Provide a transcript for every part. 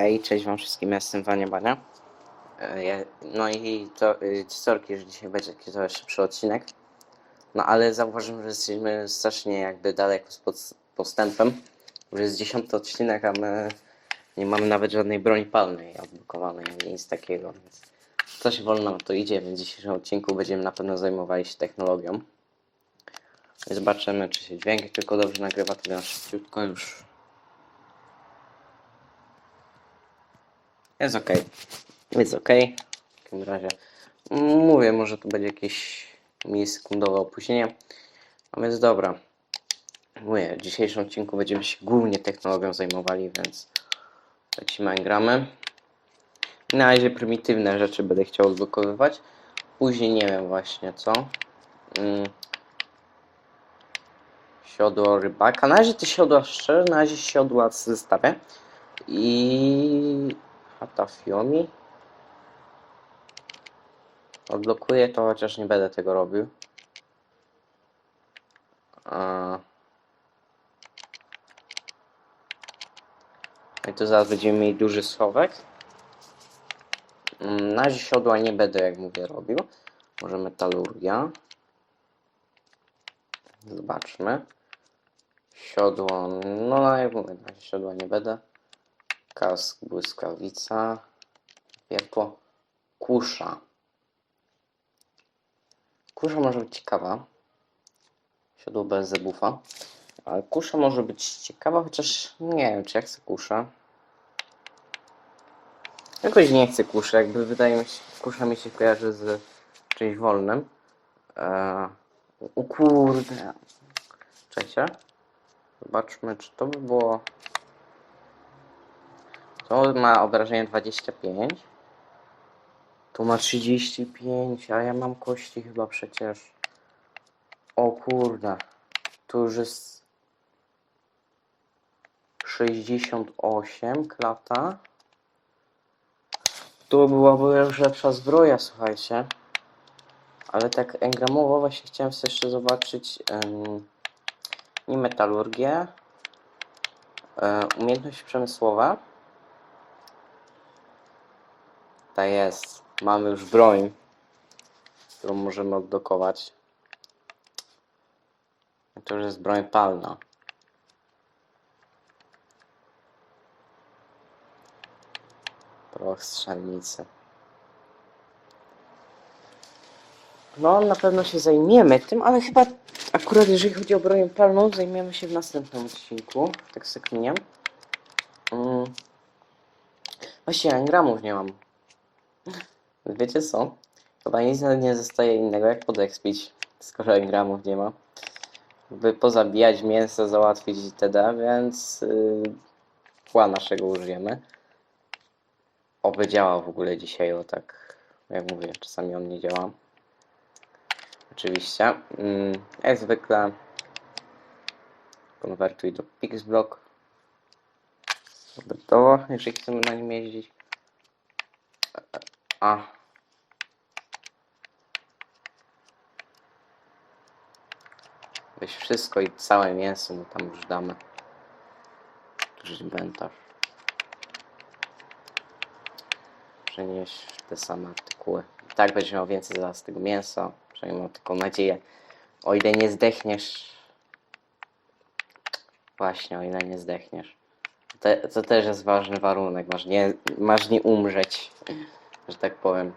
Hej, cześć wam wszystkim, ja jestem Wania Bania. E, ja- No i to y, sorki, że dzisiaj będzie jakiś trochę odcinek. No ale zauważyłem, że jesteśmy strasznie jakby daleko z pod- postępem. Już jest dziesiąty odcinek, a my nie mamy nawet żadnej broni palnej odblokowanej, nic takiego, więc coś wolno to idzie, więc w dzisiejszym odcinku będziemy na pewno zajmowali się technologią. Zobaczymy, czy się dźwięk tylko dobrze nagrywa, to na szybciutko już Jest ok. Jest ok. W takim razie mówię, może tu będzie jakieś milisekundowe opóźnienie. A więc dobra. Mówię, w dzisiejszym odcinku będziemy się głównie technologią zajmowali, więc lecimy i gramy. Na razie prymitywne rzeczy będę chciał odblokowywać. Później nie wiem właśnie co. Mm. Siodło rybaka. Na razie te siodła szczerze, na razie siodła zostawię. I Hata Fiomi. Odblokuję to, chociaż nie będę tego robił. A... I tu zaraz będziemy mieli duży schowek. Mm, Na razie siodła nie będę, jak mówię, robił. Może metalurgia. Zobaczmy. Siodło, no no, jak mówię, na siodła nie będę. Kask, błyskawica, wiertło, kusza. Kusza może być ciekawa. Siodło bez zebufa. Ale kusza może być ciekawa, chociaż nie wiem, czy ja chcę kuszę. Jakoś nie chcę kuszy, jakby wydaje mi się, kusza mi się kojarzy z czymś wolnym. Eee, o kurde. Czekajcie. Zobaczmy, czy to by było... To ma obrażenie 25. Tu ma 35, a ja mam kości chyba przecież. O kurde. Tu już jest 68 klata. Tu byłaby już lepsza zbroja, słuchajcie. Ale tak engramowo właśnie chciałem sobie jeszcze zobaczyć em, i metalurgię, e, umiejętność przemysłowa. Ta jest. Mamy już broń, którą możemy odblokować. To już jest broń palna. Proch strzelnicy. No, na pewno się zajmiemy tym, ale chyba akurat jeżeli chodzi o broń palną, zajmiemy się w następnym odcinku. Tak sobie kminiam. Mm. Właściwie engramów nie mam. Wiecie co? Chyba nic nie zostaje innego jak podekspić, skoro engramów nie ma. By pozabijać mięso, załatwić itd., więc yy, pła naszego użyjemy. Oby działał w ogóle dzisiaj, o tak jak mówię, czasami on nie działa. Oczywiście. Mm, jak zwykle konwertuj do Pixblock. Gotowo, jeżeli chcemy na nim jeździć. A. Weź wszystko i całe mięso mu tam już damy. Duży inwentarz. Przenieś te same artykuły. I tak będziesz miał więcej zaraz tego mięsa. Przynajmniej mam taką nadzieję. O ile nie zdechniesz. Właśnie, o ile nie zdechniesz. Te, to też jest ważny warunek. Masz nie, masz nie umrzeć, że tak powiem.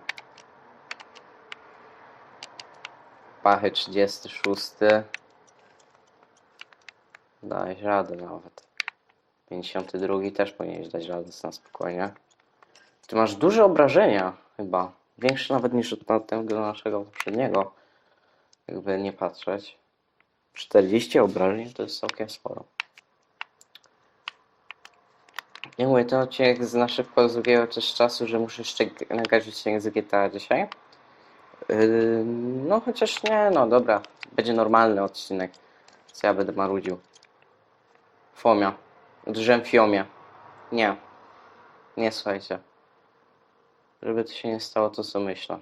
Pachy 36. Dałeś radę nawet. 52 też powinieneś dać radę na spokojnie. Ty masz duże obrażenia chyba. Większe nawet niż od tamtego naszego poprzedniego. Jakby nie patrzeć. 40 obrażeń to jest całkiem sporo. Nie mówię, ten odcinek z na szybko z drugiego też czasu, że muszę jeszcze nagrać odcinek z GTA dzisiaj. Yy, no chociaż nie, no dobra. Będzie normalny odcinek. Co ja będę marudził. Fomia. Drzem fiomia. Nie. Nie słuchajcie. Żeby to się nie stało to co myślę.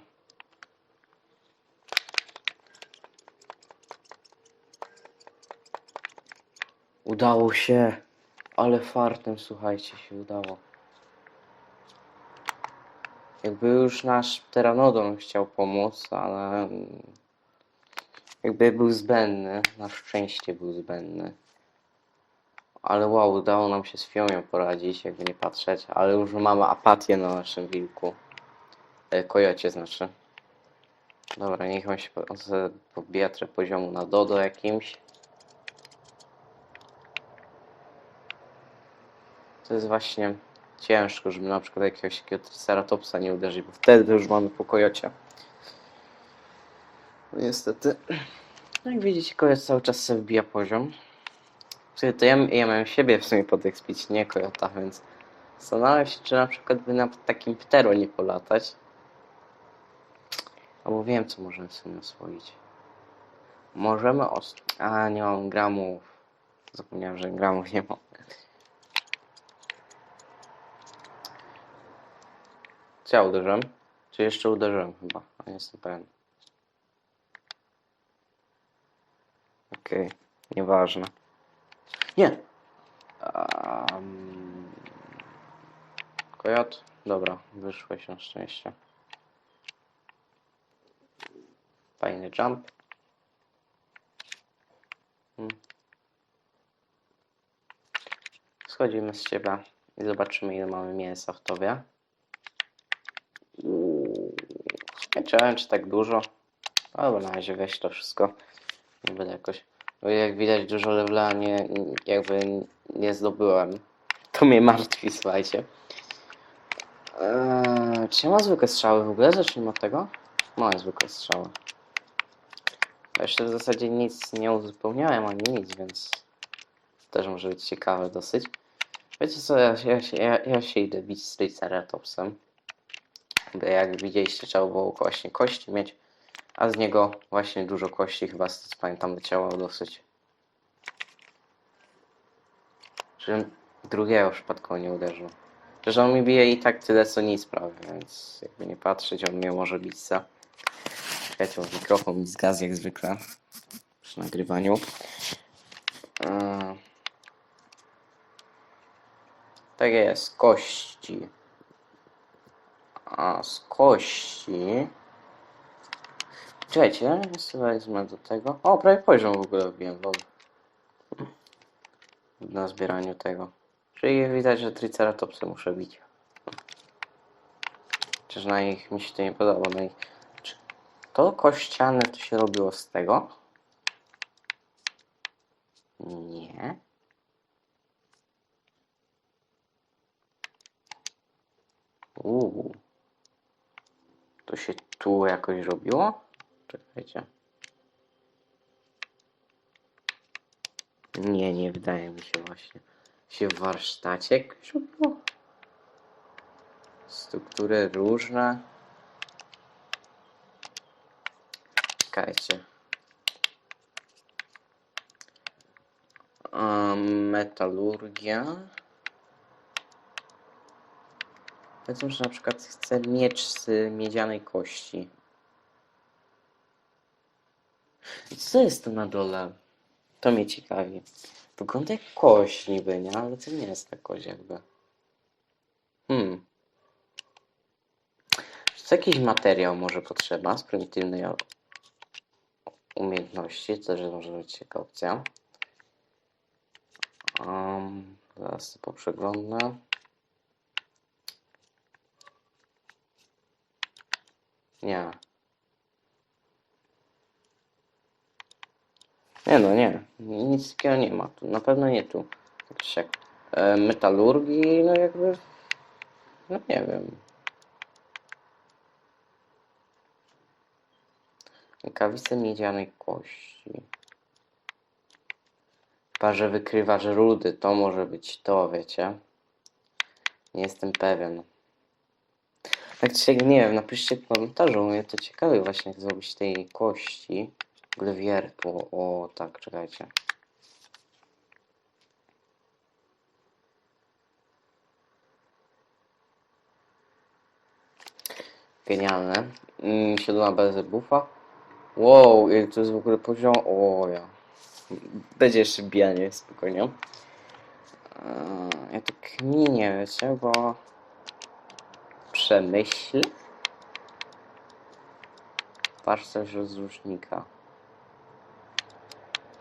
Udało się. Ale fartem słuchajcie się udało. Jakby już nasz pteranodon chciał pomóc, ale jakby był zbędny. Na szczęście był zbędny. Ale wow, udało nam się z Fiomią poradzić, jakby nie patrzeć, ale już mamy apatię na naszym wilku. E, kojocie znaczy. Dobra, niech on się on pobija poziomu na dodo jakimś. To jest właśnie ciężko, żeby na przykład jakiegoś takiego triceratopsa nie uderzyć, bo wtedy już mamy po kojocie. Niestety. No jak widzicie, kojot cały czas sobie wbija poziom. Czyli to ja, ja miałem siebie w sumie podekspić, nie kojota, więc zastanawiam się, czy na przykład by na takim ptero nie polatać. Albo wiem, co możemy sobie oswoić. Możemy os... A, nie mam gramów. Zapomniałem, że gramów nie mam. Co ja uderzyłem? Czy jeszcze uderzyłem chyba? A nie jestem pewien. Okej, nieważne. Nie! Um... Kojot? Dobra, wyszłeś na szczęście. Fajny jump. Hmm. Schodzimy z ciebie i zobaczymy ile mamy mięsa w tobie. Uuu, Wiedziałem, czy tak dużo. Dobra, na razie weź to wszystko. Nie będę jakoś... Bo jak widać dużo levela nie, jakby nie zdobyłem. To mnie martwi, słuchajcie. Eee, czy mam zwykłe strzały w ogóle? Zacznijmy od tego. Mam zwykłe strzały. Ja jeszcze w zasadzie nic nie uzupełniałem ani nic, więc też może być ciekawe dosyć. Wiecie co, ja, ja, ja, ja się idę bić z Triceratopsem. Bo jak widzieliście, trzeba było właśnie kości mieć, a z niego właśnie dużo kości chyba z pamiętam leciało dosyć. Żebym drugiego przypadkowo nie uderzył. Przecież on mi bije i tak tyle co nic prawie, więc jakby nie patrzeć, on mnie może bić za. Czekajcie, mikrofon mi zgasł jak zwykle przy nagrywaniu. Eee. Tak jest, kości. A, z kości. Czekajcie, sobie wezmę do tego. O, prawie poziom w ogóle wbiłem, lol. Na zbieraniu tego. Czyli widać, że triceratopsy muszę bić. Chociaż na nich mi się to nie podoba. Na nich... Czy to kościane to się robiło z tego? Nie. Uuu. To się tu jakoś robiło? Czekajcie. Nie, nie wydaje mi się właśnie. Się w warsztacie jakoś? Struktury różne. Czekajcie. Um, metalurgia. Powiedzmy, że na przykład chcę miecz z miedzianej kości. Co jest to na dole? To mnie ciekawi. Wygląda jak kość niby, nie? Ale to nie jest ta kość jakby. Hmm. To jakiś materiał może potrzeba z prymitywnej umiejętności? To też może być ciekawa opcja. Um, zaraz to poprzeglądnę. Nie. Nie no, nie. Nic takiego nie ma. Tu, na pewno nie tu. Tak siak. E, metalurgii, no jakby... No nie wiem. Rękawice miedzianej kości. Chyba, że wykrywacz rudy. To może być to, wiecie. Nie jestem pewien. Tak czy nie wiem, napiszcie w komentarzu, mnie to ciekawe właśnie jak zrobić tej kości glewiertu. O, tak, czekajcie. Genialne. Mm, siódma bez buffa. Wow, jak to jest w ogóle poziom... O, ja. Będzie jeszcze bijanie, spokojnie. Eee, Ja tak minię, wiecie, bo... Przemyśl. Patrz coś rozrusznika.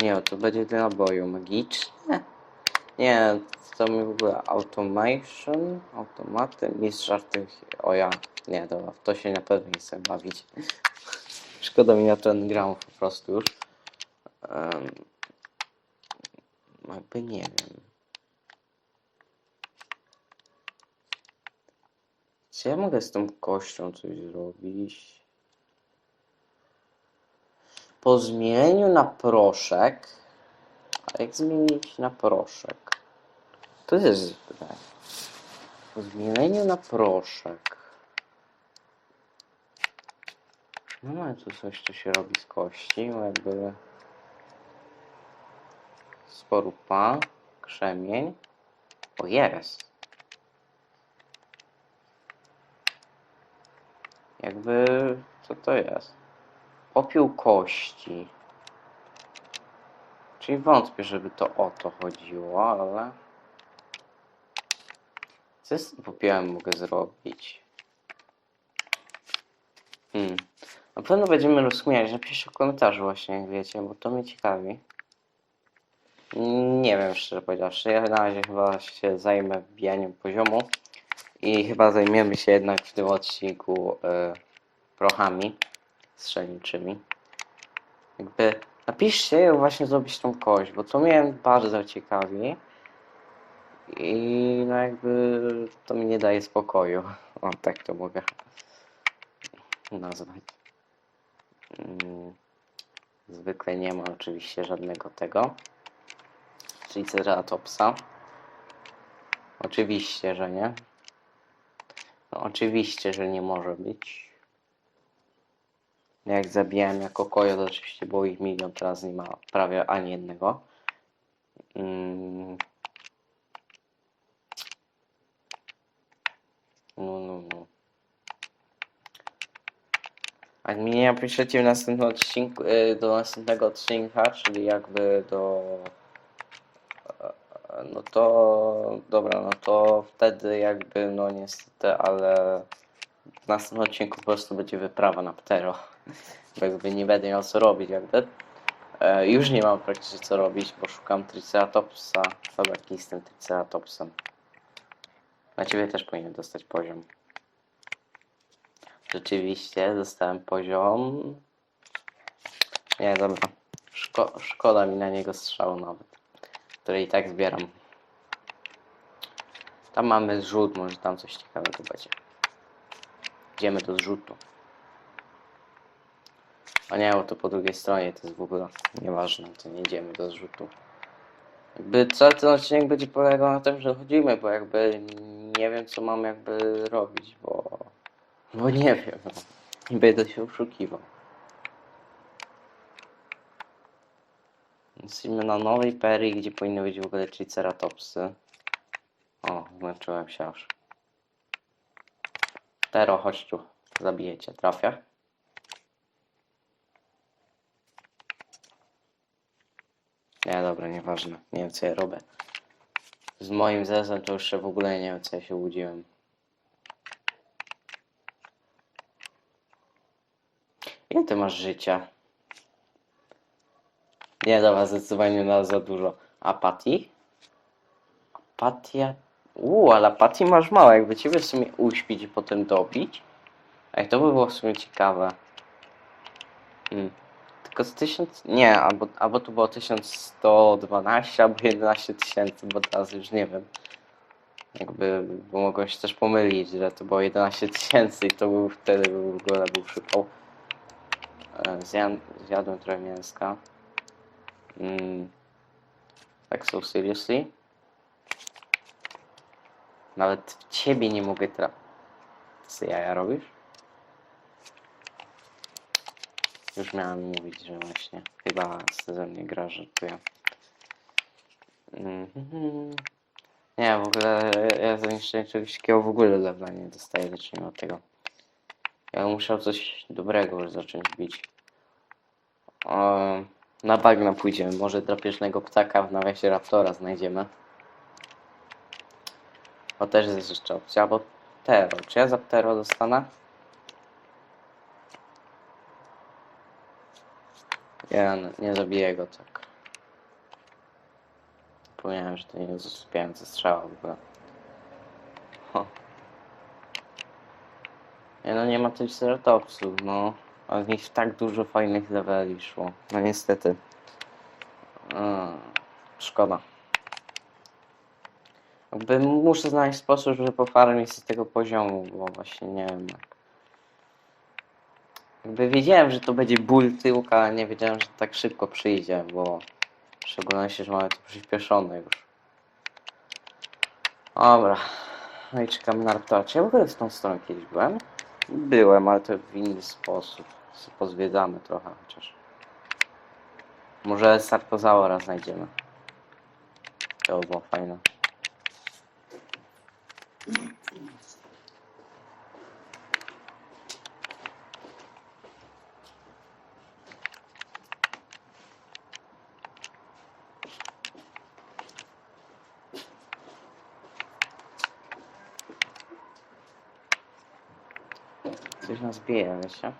Nie, to będzie dla naboju magiczne. Nie, to mi w ogóle automation, automaty, mistrz artych... O ja, nie, dobra, w to się na pewno nie chcę bawić. Szkoda mi na ten gram po prostu już. Um, jakby nie wiem. Czy ja mogę z tą kością coś zrobić? Po zmienieniu na proszek. A jak zmienić na proszek? To jest. Po zmienieniu na proszek. No mamy tu coś, co się robi z kości, jakby sporupa, krzemień. O jest. Jakby, co to jest? Popiół kości. Czyli wątpię, żeby to o to chodziło, ale... Co z tym popiołem mogę zrobić? Hmm. Na pewno będziemy rozkminiać. Napiszcie w komentarzu właśnie, jak wiecie, bo to mnie ciekawi. Nie wiem, szczerze powiedziawszy. Ja na razie chyba się zajmę wbijaniem poziomu. I chyba zajmiemy się jednak w tym odcinku e, prochami strzelniczymi. Jakby napiszcie, jak właśnie zrobić tą kość, bo to mnie bardzo ciekawi. I no jakby to mi nie daje spokoju. O, tak to mogę nazwać. Mm, Zwykle nie ma oczywiście żadnego tego. Triceratopsa. Oczywiście, że nie. No, oczywiście, że nie może być. Jak zabijałem jako kojo, to oczywiście było ich milion, teraz nie ma prawie ani jednego. Mm. No, no, no. Jak mi nie napiszecie w następnym odcinku, y, do następnego odcinka, czyli jakby do... e, No to... Dobra, no to wtedy jakby, no niestety, ale... W następnym odcinku po prostu będzie wyprawa na Ptero. Bo jakby nie będę miał co robić, jakby. E, już nie mam praktycznie co robić, bo szukam Triceratopsa. Fabryki z tym Triceratopsem. Na ciebie też powinien dostać poziom. Rzeczywiście, dostałem poziom. Nie, dobra. Szko szkoda mi na niego strzału nawet. Który i tak zbieram. Tam mamy zrzut, może tam coś ciekawego będzie. Idziemy do zrzutu. A nie, bo to po drugiej stronie to jest w ogóle nieważne, to nie idziemy do zrzutu. Jakby cały ten odcinek będzie polegał na tym, że chodzimy, bo jakby nie wiem co mam jakby robić, bo... Bo nie wiem, no. Nie będę się oszukiwał. Jesteśmy na nowej perii, gdzie powinny być w ogóle triceratopsy. O, zmęczyłem się już. Tero, chodź tu. Zabijecie. Trafia? Nie, dobra, nieważne. Nie wiem, co ja robię. Z moim zezem to już się w ogóle nie wiem, co ja się łudziłem. Ile ty masz życia? Nie, dobra, zdecydowanie na za dużo. Apatii? Apatia? Uuu, ale apatii masz mało. Jakby ciebie w sumie uśpić i potem dobić. Ej, to by było w sumie ciekawe. Hmm. Tylko z 1000... Nie, albo, albo to było 1112, albo 11 tysięcy, bo teraz już nie wiem. Jakby, bo mogłem się też pomylić, że to było 11 tysięcy i to był wtedy był w ogóle był przypał. E, Zjad, zjadłem trochę mięska. Mm. Tak so seriously? Nawet w ciebie nie mogę trafić. Co jaja robisz? Już miałem mówić, że właśnie chyba ze mnie gra, że to ja. Mhm. Nie, w ogóle ja za niszczenie czegoś takiego w ogóle lewla nie dostaję, zacznijmy od tego. Ja musiał coś dobrego już zacząć bić. O, na bagna pójdziemy, może drapieżnego ptaka w nawiasie raptora znajdziemy. To też jest jeszcze opcja, bo Zaptero. Czy ja Zaptero dostanę? Ja n- nie zabiję go tak. Zapomniałem, że to nie jest usypiający strzał w ogóle. Ho. Nie no, nie ma Triceratopsów, no. A z nich tak dużo fajnych leveli szło. No niestety. Mm, szkoda. Jakby muszę znaleźć sposób, żeby pofarmić z tego poziomu, bo właśnie nie wiem jak. Jakby wiedziałem, że to będzie ból tyłka, ale nie wiedziałem, że tak szybko przyjdzie, bo w szczególności, że mamy to przyspieszone już. Dobra. No i czekamy na raptora. Czy ja w ogóle w tą stronę kiedyś byłem? Byłem, ale to w inny sposób. Pozwiedzamy trochę chociaż. Może Sarkozaura znajdziemy. To by było fajne. Coś nas bije, wiecie?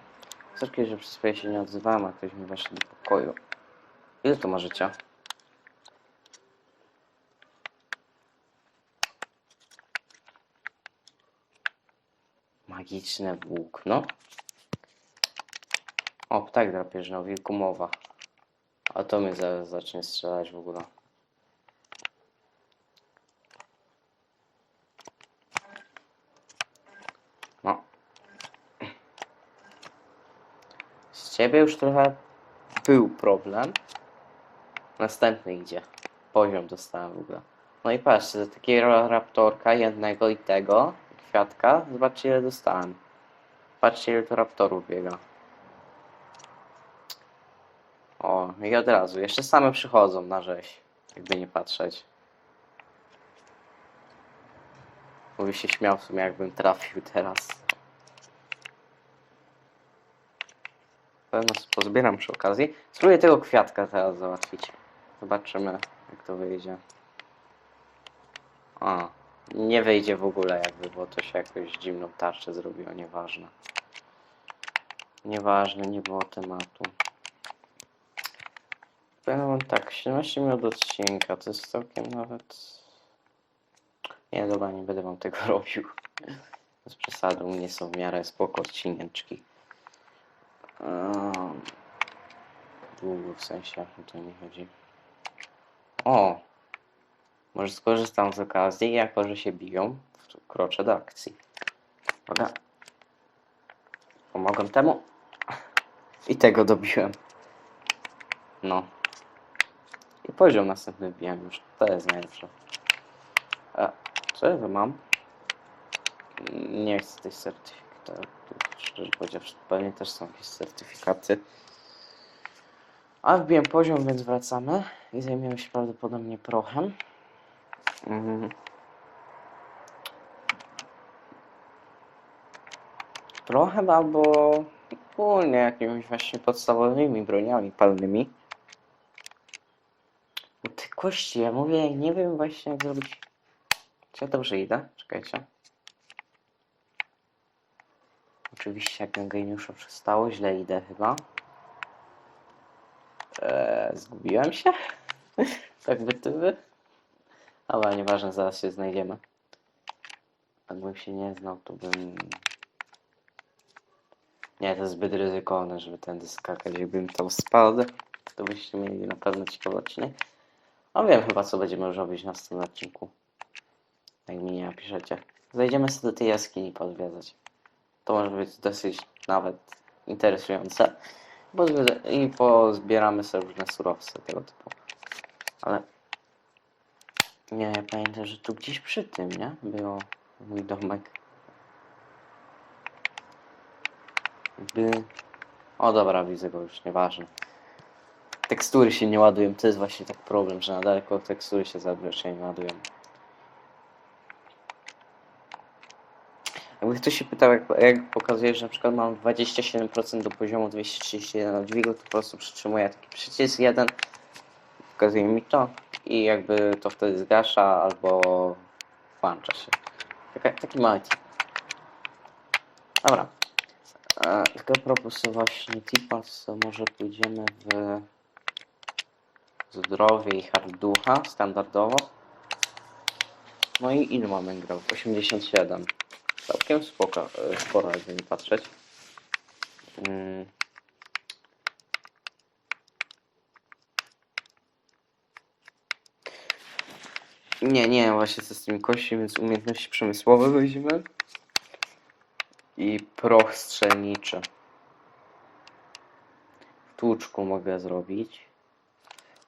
Troszkę, że przez chwilę się nie odzywałem, a ktoś mi weszł do pokoju. Ile to ma życia? Magiczne włókno. O, ptak drapieżny, o wilku mowa. A to mnie zaraz zacznie strzelać w ogóle. No. Z ciebie już trochę był problem. Następny idzie. Poziom dostałem w ogóle. No i patrzcie, za takiego raptorka jednego i tego kwiatka, zobaczcie ile dostałem. Patrzcie ile tu raptorów biega. O, i od razu. Jeszcze same przychodzą na rzeź. Jakby nie patrzeć. Mówi się śmiał w sumie jakbym trafił teraz. Pewno pozbieram przy okazji. Spróbuję tego kwiatka teraz załatwić. Zobaczymy jak to wyjdzie. A, nie wyjdzie w ogóle jakby, bo to się jakoś dziwną tarczę zrobiło, nieważne. Nieważne, nie było tematu. Powiem tak, 17 minut odcinka, to jest całkiem nawet... Nie, dobra, nie będę wam tego robił. Bez przesady, u mnie są w miarę spoko odcineczki. Um, długo w sensie, to mi chodzi. O! Może skorzystam z okazji jako, że się biją, wkroczę do akcji. Uwaga. Pomogłem temu. I tego dobiłem. No. I poziom następny wbijam już. To jest najlepsze. A, co ja mam? Nie chcę tych certyfikatów. Szczerze powiedziawszy, pewnie też są jakieś certyfikaty. A wbiłem poziom, więc wracamy. I zajmiemy się prawdopodobnie prochem. Mhm. Prochem albo ogólnie jakimiś właśnie podstawowymi broniami palnymi. Ty kości, ja mówię, nie wiem właśnie jak zrobić. Czy ja dobrze idę? Czekajcie. Oczywiście jak na geniuszu przestało, źle idę chyba. Eee, zgubiłem się? tak by ty by? Ale nieważne, zaraz się znajdziemy. Jakbym się nie znał, to bym... Nie, to jest zbyt ryzykowne, żeby tędy skakać. Jakbym tam spadł, to byście mieli na pewno ciekawy odcinek. A wiem chyba, co będziemy robić w następnym odcinku. Jak mi nie napiszecie. Zajdziemy sobie do tej jaskini podwiedzać. To może być dosyć nawet interesujące. Bo I pozbieramy sobie różne surowce tego typu. Ale nie, ja pamiętam, że tu gdzieś przy tym, nie? Było mój domek. By... O dobra, widzę go już, nieważne. Tekstury się nie ładują, to jest właśnie tak problem, że na daleko tekstury się zazwyczaj nie ładują. Jakby ktoś się pytał, jak, jak pokazuje, że na przykład mam 27% do poziomu 231 na dźwigu, to po prostu przytrzymuję taki przycisk jeden, pokazuje mi to i jakby to wtedy zgasza albo włącza się. Taka, taki mały tip. Dobra. E, tylko propos właśnie tipas, to może pójdziemy w zdrowie i harducha standardowo. No i ile mamy grał? 87. Całkiem spoko, e, sporo jakby nie patrzeć. Mm. Nie, nie, właśnie co z tymi kości, więc umiejętności przemysłowe weźmiemy. I proch strzelniczy. W tłuczku mogę zrobić.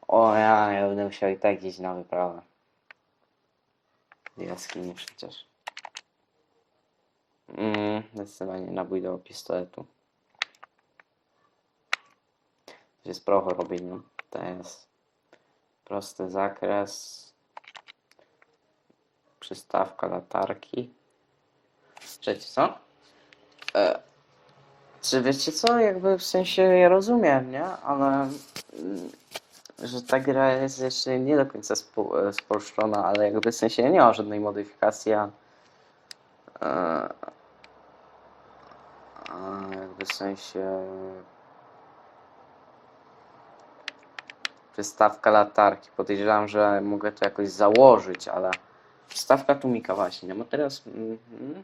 O ja, ja będę musiał i tak iść na wyprawę. Do Jaskini przecież. Mm, zdecydowanie nabój do pistoletu. To jest procho robienie. To jest prosty zakres. Przystawka latarki. Trzecie co? E, czy wiecie co? Jakby w sensie ja rozumiem, nie? Ale mm, że ta gra jest jeszcze nie do końca e, spolszczona, ale jakby w sensie nie ma żadnej modyfikacji. a, e, jakby w sensie przystawka latarki. Podejrzewam, że mogę to jakoś założyć, ale przystawka tłumika właśnie. No bo teraz mhm.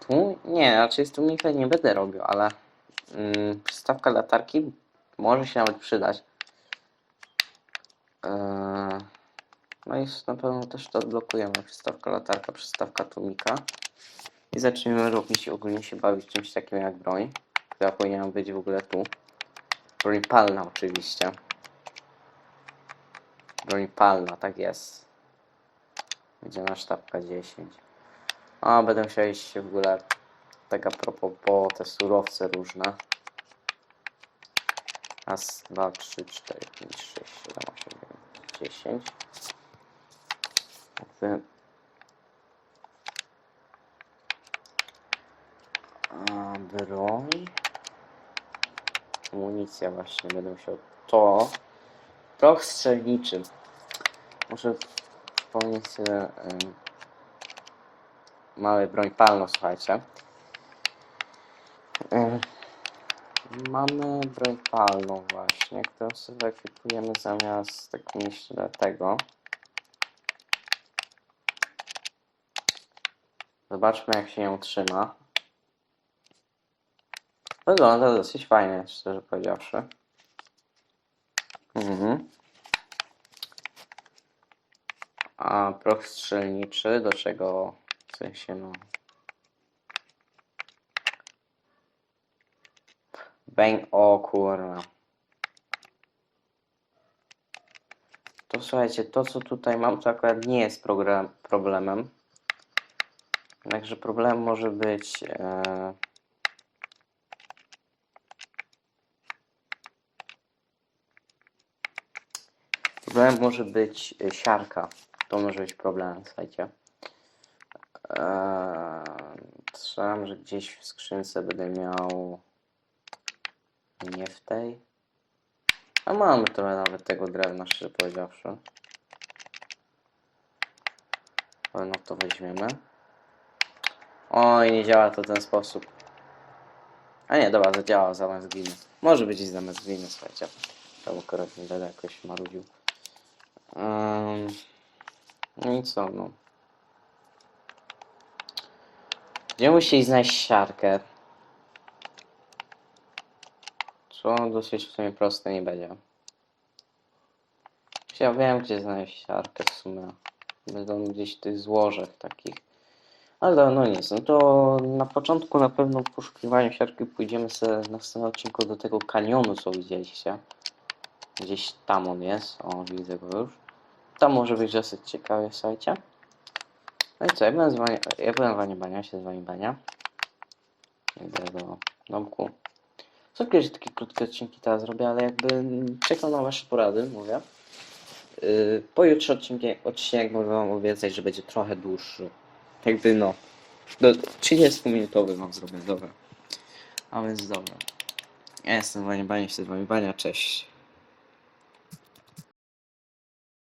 Tu nie, raczej z tłumika nie będę robił, ale mm, przystawka latarki może się nawet przydać. Eee, no i na pewno też to odblokujemy. Przystawka latarka, przystawka tłumika. I zaczniemy robić ogólnie się bawić czymś takim jak broń, która powinna być w ogóle tu. Broń palna oczywiście. Broń palna, tak jest. Będzie na sztabka 10. A, będę musiał iść w ogóle tak a propos po te surowce różne. Raz, dwa, trzy, cztery, pięć, sześć, siedem, osiem, dziewięć, dziesięć. Jakby... A, broń. Amunicja właśnie, będę musiał to. Proch strzelniczy. Muszę przypomnieć sobie... Ym, mamy broń palną, słuchajcie. Mamy broń palną właśnie, którą sobie ekipujemy zamiast tak myślę tego. Zobaczmy jak się ją trzyma. Wygląda dosyć fajnie, szczerze powiedziawszy. Mhm. A proch strzelniczy, do czego w sensie no. Bang, o kurwa. To słuchajcie, to co tutaj mam, to akurat nie jest problemem. Jednakże problem może być. E... Problemem może być e, siarka. To może być problemem, słuchajcie. Eee, Strzelam, że gdzieś w skrzynce będę miał. Nie w tej. A mamy trochę nawet tego drewna, szczerze powiedziawszy. Ale no to weźmiemy. Oj, nie działa to w ten sposób. A nie, dobra, zadziała zamiast gliny. Może być i zamiast słuchajcie. To akurat nie będę jakoś marudził. Um, no i co, no. Będziemy musieli znaleźć siarkę. Co dosyć w sumie proste nie będzie. Ja wiem gdzie znaleźć siarkę w sumie. Będą gdzieś w tych złożach takich. Ale no nic, no to na początku na pewno w poszukiwaniu siarki pójdziemy sobie na następnym odcinku do tego kanionu, co widzieliście. Gdzieś tam on jest, o widzę go już. Tam może być dosyć ciekawie, słuchajcie. No i co, ja byłem, z Wania, ja byłem w Wanie Bania, się z Wami Bania. Idę do domku. Co kiedyś takie krótkie odcinki teraz robię, ale jakby czekam na Wasze porady, mówię. Yy, pojutrze odcinek, odcinek mogę Wam obiecać, że będzie trochę dłuższy. Jakby no, do 30 minutowy Wam zrobię, dobra. A więc dobra. Ja jestem Wanie Bania, się z Wami Bania, cześć.